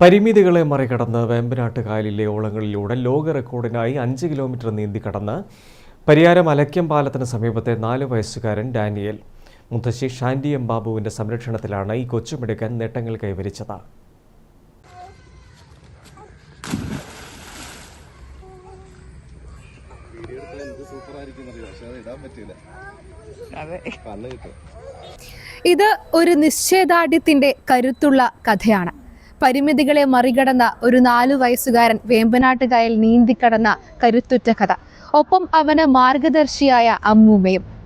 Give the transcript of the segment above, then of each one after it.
പരിമിതികളെ മറികടന്ന് വേമ്പനാട്ട് കായലിലെ ഓളങ്ങളിലൂടെ ലോക റെക്കോർഡിനായി അഞ്ച് കിലോമീറ്റർ നീന്തി കടന്ന് പരിയാരം അലക്യം പാലത്തിന് സമീപത്തെ നാല് വയസ്സുകാരൻ ഡാനിയൽ. മുത്തശ്ശി ഷാൻഡി എം ബാബുവിന്റെ സംരക്ഷണത്തിലാണ് ഈ കൊച്ചുമിടുക്കൻ നേട്ടങ്ങൾ കൈവരിച്ചത്. ഇത് ഒരു നിശ്ചയദാർഢ്യത്തിന്റെ കരുത്തുള്ള കഥയാണ്. പരിമിതികളെ മറികടന്ന ഒരു നാലു വയസ്സുകാരൻ വേമ്പനാട്ടുകായൽ നീന്തിക്കടന്ന കരുത്തുറ്റ കഥ. ഒപ്പം അവന് മാർഗദർശിയായ അമ്മൂമ്മയും.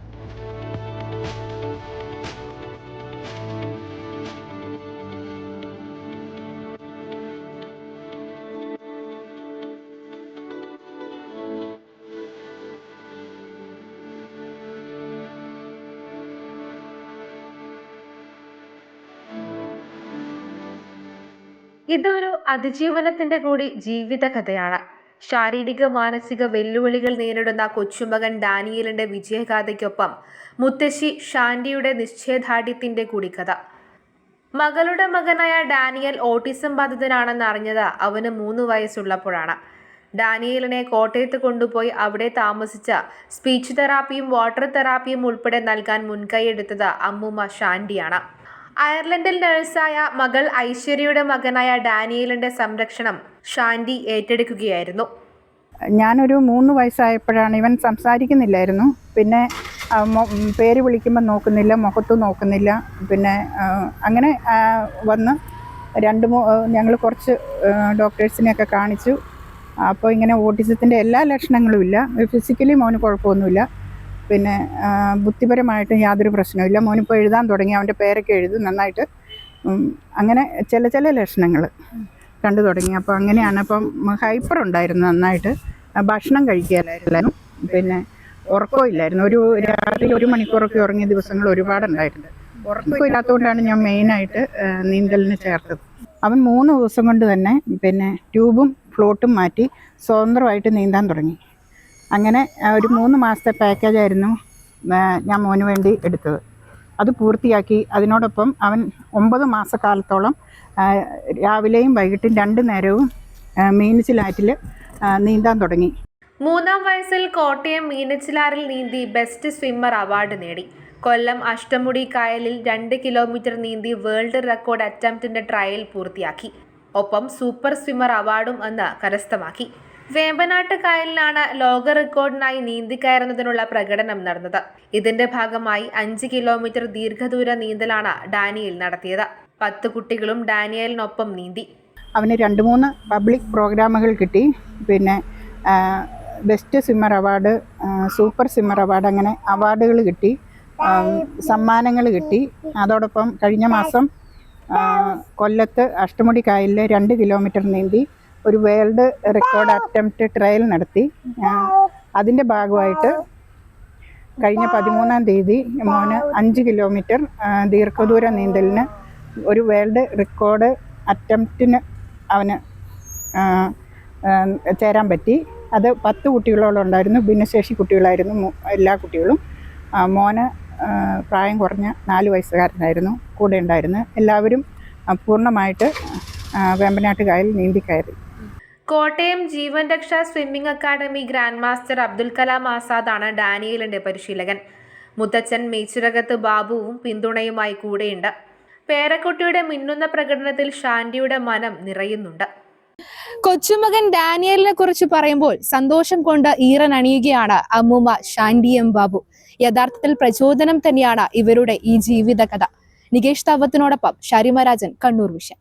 ഇതൊരു അതിജീവനത്തിന്റെ കൂടി ജീവിത കഥയാണ് ശാരീരിക മാനസിക വെല്ലുവിളികൾ നേരിടുന്ന കൊച്ചുമകൻ ഡാനിയലിന്റെ വിജയഗാഥയ്ക്കൊപ്പം മുത്തശ്ശി ഷാൻഡിയുടെ നിശ്ചയദാർഢ്യത്തിന്റെ കൂടി കഥ. മകളുടെ മകനായ ഡാനിയൽ ഓട്ടിസം ബാധിതനാണെന്ന് അറിഞ്ഞത് അവന് മൂന്ന് വയസ്സുള്ളപ്പോഴാണ്. ഡാനിയലിനെ കോട്ടയത്ത് കൊണ്ടുപോയി അവിടെ താമസിച്ച സ്പീച്ച് തെറാപ്പിയും വാട്ടർ തെറാപ്പിയും ഉൾപ്പെടെ നൽകാൻ മുൻകൈയെടുത്തത് അമ്മുമ്മ ഷാൻഡിയാണ് അയർലൻഡിൽ നഴ്സായ മകൾ ഐശ്വര്യയുടെ മകനായ ഡാനിയലിന്റെ സംരക്ഷണം ഷാൻഡി ഏറ്റെടുക്കുകയായിരുന്നു. ഞാനൊരു മൂന്ന് വയസ്സായപ്പോഴാണ് ഇവൻ സംസാരിക്കുന്നില്ലായിരുന്നു. പിന്നെ പേര് വിളിക്കുമ്പോൾ നോക്കുന്നില്ല മുഖത്ത് നോക്കുന്നില്ല. പിന്നെ അങ്ങനെ വന്ന് രണ്ട് മൂ ഞങ്ങൾ കുറച്ച് ഡോക്ടേഴ്സിനെയൊക്കെ കാണിച്ചു. അപ്പോൾ ഇങ്ങനെ ഓട്ടിസത്തിന്റെ എല്ലാ ലക്ഷണങ്ങളും ഇല്ല. ഫിസിക്കലി മോന് കുഴപ്പമൊന്നുമില്ല. പിന്നെ ബുദ്ധിപരമായിട്ട് യാതൊരു പ്രശ്നമില്ല മോനിപ്പോൾ എഴുതാൻ തുടങ്ങി അവന്റെ പേരൊക്കെ എഴുതും നന്നായിട്ട്. അങ്ങനെ ചില ചില ലക്ഷണങ്ങൾ കണ്ടു തുടങ്ങി. അപ്പോൾ അങ്ങനെയാണ്. അപ്പം ഹൈപ്പർ ഉണ്ടായിരുന്നു നന്നായിട്ട്. ഭക്ഷണം കഴിക്കാനായിരുന്നു പിന്നെ ഉറക്കവും ഇല്ലായിരുന്നു. ഒരു രാത്രി ഒരു മണിക്കൂറൊക്കെ ഉറങ്ങിയ ദിവസങ്ങൾ ഒരുപാടുണ്ടായിട്ടുണ്ട്. ഉറക്കമില്ലാത്തതുകൊണ്ടാണ് ഞാൻ മെയിനായിട്ട് നീന്തലിന് ചേർത്തത്. അവൻ മൂന്ന് ദിവസം കൊണ്ട് തന്നെ പിന്നെ ട്യൂബും ഫ്ലോട്ടും മാറ്റി സ്വതന്ത്രമായിട്ട് നീന്താൻ തുടങ്ങി. അങ്ങനെ ഒരു മൂന്ന് മാസത്തെ പാക്കേജായിരുന്നു ഞാൻ മോന് വേണ്ടി എടുത്തത്. അത് പൂർത്തിയാക്കി അതിനോടൊപ്പം അവൻ ഒമ്പത് മാസക്കാലത്തോളം രാവിലെയും വൈകിട്ടും രണ്ട് നേരവും മീനച്ചിലാറ്റിൽ നീന്താൻ തുടങ്ങി. മൂന്നാം വയസ്സിൽ കോട്ടയം മീനച്ചിലാറിൽ നീന്തി ബെസ്റ്റ് സ്വിമ്മർ അവാർഡ് നേടി. കൊല്ലം അഷ്ടമുടി കായലിൽ രണ്ട് കിലോമീറ്റർ നീന്തി വേൾഡ് റെക്കോർഡ് അറ്റംപ്റ്റിന്റെ ട്രയൽ പൂർത്തിയാക്കി. ഒപ്പം സൂപ്പർ സ്വിമ്മർ അവാർഡും അന്ന് കരസ്ഥമാക്കി. വേമ്പനാട്ട് കായലിലാണ് ലോക റെക്കോർഡിനായി നീന്തിക്കയറുന്നതിനുള്ള പ്രകടനം നടന്നത്. ഇതിന്റെ ഭാഗമായി അഞ്ച് കിലോമീറ്റർ ദീർഘദൂര നീന്തലാണ് ഡാനിയൽ നടത്തിയത്. പത്ത് കുട്ടികളും ഡാനിയലിനൊപ്പം നീന്തി. അവന് രണ്ട് മൂന്ന് പബ്ലിക് പ്രോഗ്രാമുകൾ കിട്ടി. പിന്നെ best swimmer award super swimmer award അങ്ങനെ അവാർഡുകൾ കിട്ടി. സമ്മാനങ്ങൾ കിട്ടി. അതോടൊപ്പം കഴിഞ്ഞ മാസം കൊല്ലത്ത് അഷ്ടമുടി കായലിൽ രണ്ട് കിലോമീറ്റർ നീന്തി. ഒരു വേൾഡ് റെക്കോർഡ് അറ്റംപ്റ്റ് ട്രയൽ നടത്തി. അതിന്റെ ഭാഗമായിട്ട് കഴിഞ്ഞ പതിമൂന്നാം തീയതി മോന് അഞ്ച് കിലോമീറ്റർ ദീർഘദൂര നീന്തലിന് ഒരു വേൾഡ് റെക്കോർഡ് അറ്റംപ്റ്റിന് അവന് ചേരാൻ പറ്റി. അത് പത്ത് കുട്ടികളോളം ഉണ്ടായിരുന്നു. ഭിന്നശേഷി കുട്ടികളായിരുന്നു എല്ലാ കുട്ടികളും. മോന് പ്രായം കുറഞ്ഞ നാല് വയസ്സുകാരനായിരുന്നു കൂടെ ഉണ്ടായിരുന്നു. എല്ലാവരും പൂർണമായിട്ട് വേമ്പനാട്ട് കായൽ നീന്തിക്കയറി Kottayam Jeevan Raksha swimming academy grand master Abdul Kalam ആസാദാണ് ഡാനിയലിന്റെ പരിശീലകൻ. മുത്തച്ഛൻ മേച്ചിറകത്ത് ബാബുവും പിന്തുണയുമായി കൂടെയുണ്ട്. പേരക്കുട്ടിയുടെ മിന്നുന്ന പ്രകടനത്തിൽ ഷാൻഡിയുടെ മനം നിറയുന്നുണ്ട്. കൊച്ചുമകൻ ഡാനിയലിനെ കുറിച്ച് പറയുമ്പോൾ സന്തോഷം കൊണ്ട് ഈറൻ അണിയുകയാണ് അമ്മൂമ്മ ഷാൻഡി എം ബാബു. യഥാർത്ഥത്തിൽ പ്രചോദനം തന്നെയാണ് ഇവരുടെ ഈ ജീവിത കഥ നികേഷ് താവത്തിനോടൊപ്പം ഷരിമരാജൻ കണ്ണൂർ വിഷൻ.